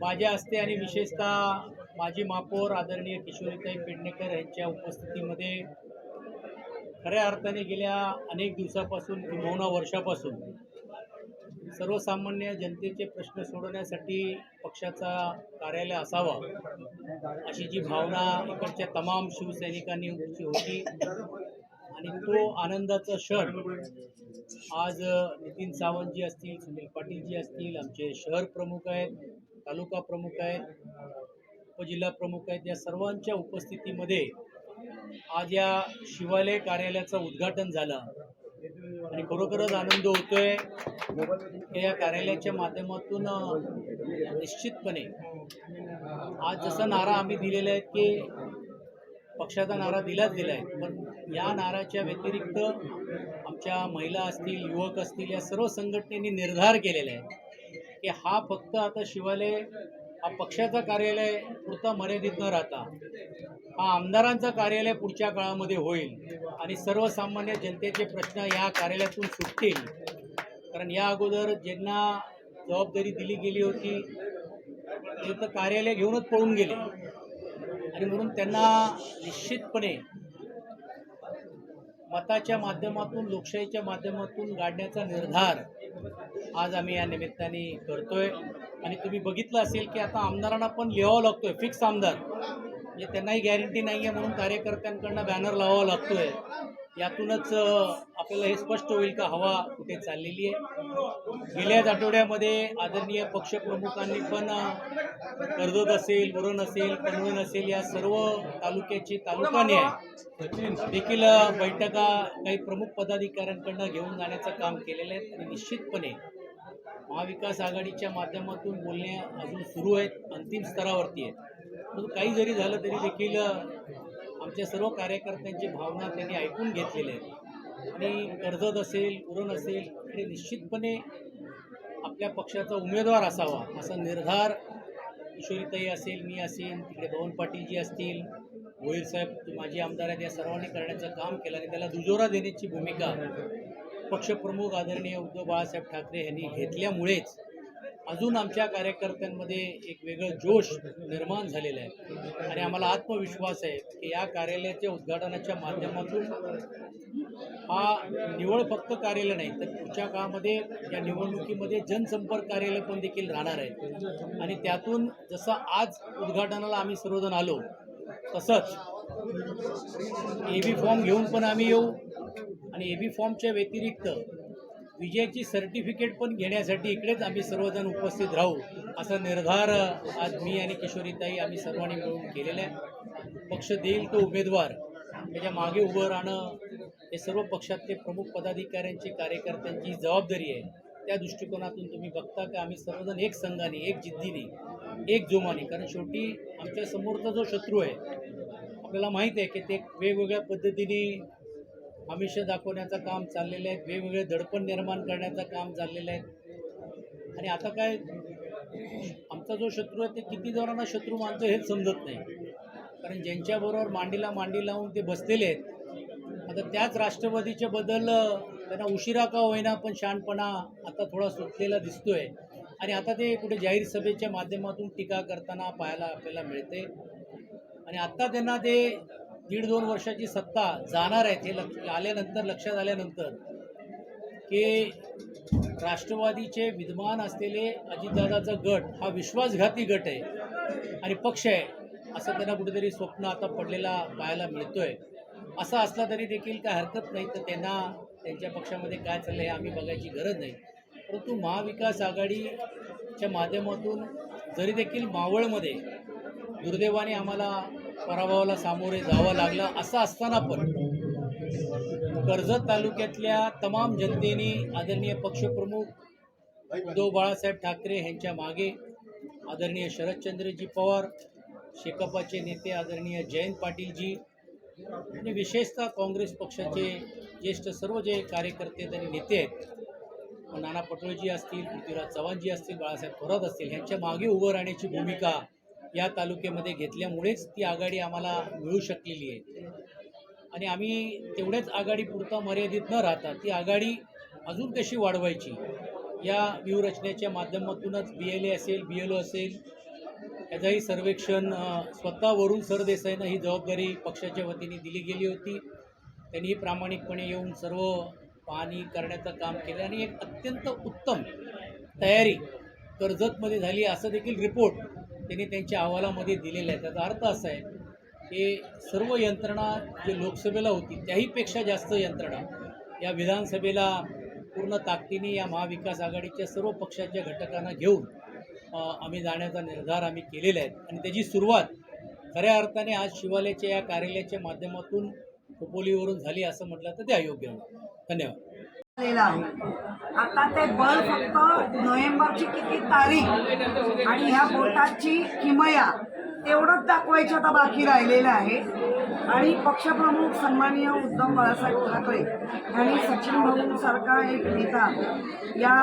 माझ्या हस्ते आणि विशेषतः माजी महापौर आदरणीय किशोरीताई पेडणेकर यांच्या उपस्थितीमध्ये खऱ्या अर्थाने गेल्या अनेक दिवसापासून किंबहुना वर्षापासून सर्वसामान्य जनतेचे प्रश्न सोडवण्यासाठी पक्षाचा कार्यालय असावा अशी जी भावना इकडच्या तमाम शिवसैनिकांनी होती आणि तो आनंदाचा क्षण आज नितीन सावंतजी असतील सुनील पाटीलजी असतील आमचे शहर प्रमुख आहेत तालुका प्रमुख आहेत उपजिल्हा प्रमुख आहेत या सर्वांच्या उपस्थितीमध्ये आज या शिवालय कार्यालयाचं उद्घाटन झालं. आणि खरोखरच आनंद होतोय या कार्यालयाच्या माध्यमातून निश्चितपणे आज जसा नारा आम्ही दिलेला आहे की पक्षाचा नारा दिलाच दिला आहे पण या नाराच्या व्यतिरिक्त आमच्या महिला असतील युवक असतील या सर्व संघटनेनी निर्धार केलेला आहे की हा फक्त आता शिवालय हा पक्षाचा कार्यालय पुरता मर्यादित न राहता हा आमदारांचा कार्यालय पुढच्या काळामध्ये होईल आणि सर्वसामान्य जनतेचे प्रश्न या कार्यालयातून सुटतील. कारण या अगोदर ज्यांना जबाबदारी दिली गेली होती ते तर कार्यालय घेऊनच पळून गेले. आणि म्हणून त्यांना निश्चितपणे मताच्या माध्यमातून लोकशाहीच्या माध्यमातून गाडण्याचा निर्धार आज आम्ही या निमित्ताने करतोय. आणि तुम्ही बघितलं असेल की आता आमदारांना पण लिहावं लागतोय फिक्स आमदार. म्हणजे त्यांनाही गॅरंटी नाही आहे म्हणून कार्यकर्त्यांकडनं बॅनर लावावा लागतोय. यातूनच आपल्याला हे स्पष्ट होईल का हवा कुठे चाललेली आहे. गेल्याच आठवड्यामध्ये आदरणीय पक्षप्रमुखांनी पण कर्जत असेल वरण असेल कणवण असेल या सर्व तालुक्याची तालुका न्याय देखील बैठका काही प्रमुख पदाधिकाऱ्यांकडनं घेऊन जाण्याचं काम केलेलं आहे. आणि निश्चितपणे महाविकास आघाडीच्या माध्यमातून बोलणे अजून सुरू आहेत अंतिम स्तरावरती आहेत. परंतु काही जरी झालं तरी देखील आमच्या सर्व कार्यकर्त्यांची भावना त्यांनी ऐकून घेतलेल्या आहेत. आणि कर्जत असेल उरण असेल इकडे निश्चितपणे आपल्या पक्षाचा उमेदवार असावा असा निर्धार किशोरीताई असेल मी असेल तिकडे पवन पाटीलजी असतील भोईर साहेब माजी आमदार आहेत या सर्वांनी करण्याचं काम केलं आणि त्याला दुजोरा देण्याची भूमिका पक्षप्रमुख आदरणीय उद्धव बाळासाहेब ठाकरे यांनी घेतल्यामुळेच अजून आमच्या कार्यकर्त्यांमध्ये एक वेगळं जोश निर्माण झालेला आहे. आणि आम्हाला आत्मविश्वास आहे की या कार्यालयाच्या उद्घाटनाच्या माध्यमातून हा निवळ फक्त कार्यालय नाही तर पुढच्या काळामध्ये या निवडणुकीमध्ये जनसंपर्क कार्यालय पण देखील राहणार आहे. आणि त्यातून जसं आज उद्घाटनाला आम्ही सर्वजण आलो तसंच ए बी फॉर्म घेऊन पण आम्ही येऊ. आणि ए बी फॉर्मच्या व्यतिरिक्त विजयाची सर्टिफिकेट पण घेण्यासाठी इकडेच आम्ही सर्वजण उपस्थित राहू असा निर्धार आज मी आणि किशोरीताई आम्ही सर्वांनी मिळून केलेला आहे. पक्ष देईल तो उमेदवार त्याच्यामागे उभं राहणं हे सर्व पक्षातले प्रमुख पदाधिकाऱ्यांची कार्यकर्त्यांची जबाबदारी आहे. त्या दृष्टिकोनातून तुम्ही बघता का आम्ही सर्वजण एक संघाने एक जिद्दीने एक जोमाने कारण शेवटी आमच्या समोरचा जो शत्रू आहे आपल्याला माहीत आहे की ते वेगवेगळ्या पद्धतीने आमिष दाखवण्याचं काम चाललेलं आहे. वेगवेगळे दडपण निर्माण करण्याचं काम चाललेलं आहे. आणि आता काय आमचा जो शत्रू आहे ते किती जणांना शत्रू मानतो हेच समजत नाही. कारण ज्यांच्याबरोबर मांडीला मांडी लावून ते बसलेले आहेत आता त्याच राष्ट्रवादीच्या बदल त्यांना उशिरा का होईना पण शहाणपणा आता थोडा सुटलेला दिसतोय. आणि आता ते कुठे जाहीर सभेच्या माध्यमातून टीका करताना पाहायला आपल्याला मिळते आणि आत्ता त्यांना ते दीड दोन वर्षाची सत्ता जाणार आहे ते लक्ष आल्यानंतर लक्षात आल्यानंतर की राष्ट्रवादीचे विद्यमान असलेले अजितदादाचा गट हा विश्वासघाती गट आहे आणि पक्ष आहे असं त्यांना कुठेतरी स्वप्न आता पडलेला पाहायला मिळतोय. असा असला तरी देखील काय हरकत नाही तर त्यांना त्यांच्या पक्षामध्ये काय चाललं हे आम्ही बघायची गरज नाही. परंतु महाविकास आघाडीच्या माध्यमातून जरी देखील मावळमध्ये दुर्दैवाने आम्हाला पराभवाला सामोरे जावं लागलं असं असताना पण कर्जत तालुक्यातल्या तमाम जनतेने आदरणीय पक्षप्रमुख उद्धव बाळासाहेब ठाकरे यांच्या मागे आदरणीय शरदचंद्रजी पवार शेकापाचे नेते आदरणीय जयंत पाटीलजी आणि विशेषतः काँग्रेस पक्षाचे ज्येष्ठ सर्व जे कार्यकर्ते आणि नेते आहेत. नाना पटोळजी असतील पृथ्वीराज चव्हाणजी असतील बाळासाहेब थोरात असतील यांच्या मागे उभं राहण्याची भूमिका या तालुक्यामध्ये घेतल्यामुळेच ती आघाडी आम्हाला मिळू शकलेली आहे. आणि आम्ही तेवढ्याच आघाडी पुरता मर्यादित न राहता ती आघाडी अजून कशी वाढवायची या व्यूहरचनेच्या माध्यमातूनच बी एल ए असेल बी एल ओ असेल याचंही सर्वेक्षण स्वतः वरुण सरदेसाईनं ही जबाबदारी पक्षाच्या वतीने दिली गेली होती. त्यांनी प्रामाणिकपणे येऊन सर्व पाहणी करण्याचं काम केलं आणि एक अत्यंत उत्तम तयारी कर्जतमध्ये झाली असं देखील रिपोर्ट त्यांनी त्यांच्या अहवालामध्ये दिलेला आहे त्याचा अर्थ असा आहे की सर्व यंत्रणा जे लोकसभेला होती त्याहीपेक्षा जास्त यंत्रणा या विधानसभेला पूर्ण ताकदीने या महाविकास आघाडीच्या सर्व पक्षाच्या घटकांना घेऊन आम्ही जाण्याचा निर्धार आम्ही केलेला आहे. आणि त्याची सुरुवात खऱ्या अर्थाने आज शिवालयाच्या या कार्यालयाच्या माध्यमातून खोपोलीवरून झाली असं म्हटलं तर ते अयोग्य होणार. धन्यवाद. झालेला आहे. आता ते बल फक्त नोव्हेंबरची किती तारीख आणि ह्या बोटाची किमया तेवढंच दाखवायचं आता बाकी राहिलेलं आहे. आणि पक्षप्रमुख सन्माननीय उद्धव बाळासाहेब ठाकरे यांनी सचिन भाऊंसारखा एक नेता या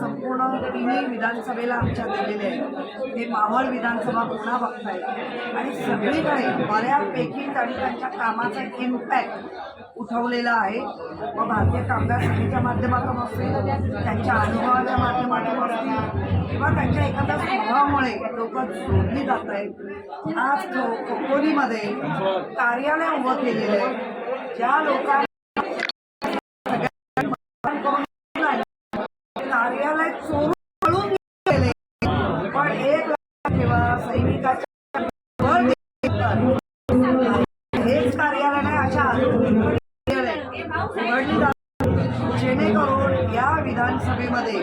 संपूर्ण तिन्ही विधानसभेला आमच्या दिलेले आहे ते मावळ विधानसभा पुन्हा बघतायत. आणि सगळीकडे बऱ्यापैकी त्यांनी त्यांच्या कामाचा इम्पॅक्ट उठवलेला आहे. व भारतीय कामगार संघाच्या माध्यमातून असेल त्यांच्या अनुभवाच्या माध्यमातून असतील किंवा त्यांच्या एखाद्या स्वभावामुळे लोक जोडली जात आहेत आज खोपोलीमध्ये कार्यालय उभं केलेलं आहे. ज्या लोकांना कार्यालय चोरून पळून गेले पण एक लक्षात ठेवा सैनिकाच्या हेच कार्यालय नाही अशा उघडली जातात जेणेकरून या विधानसभेमध्ये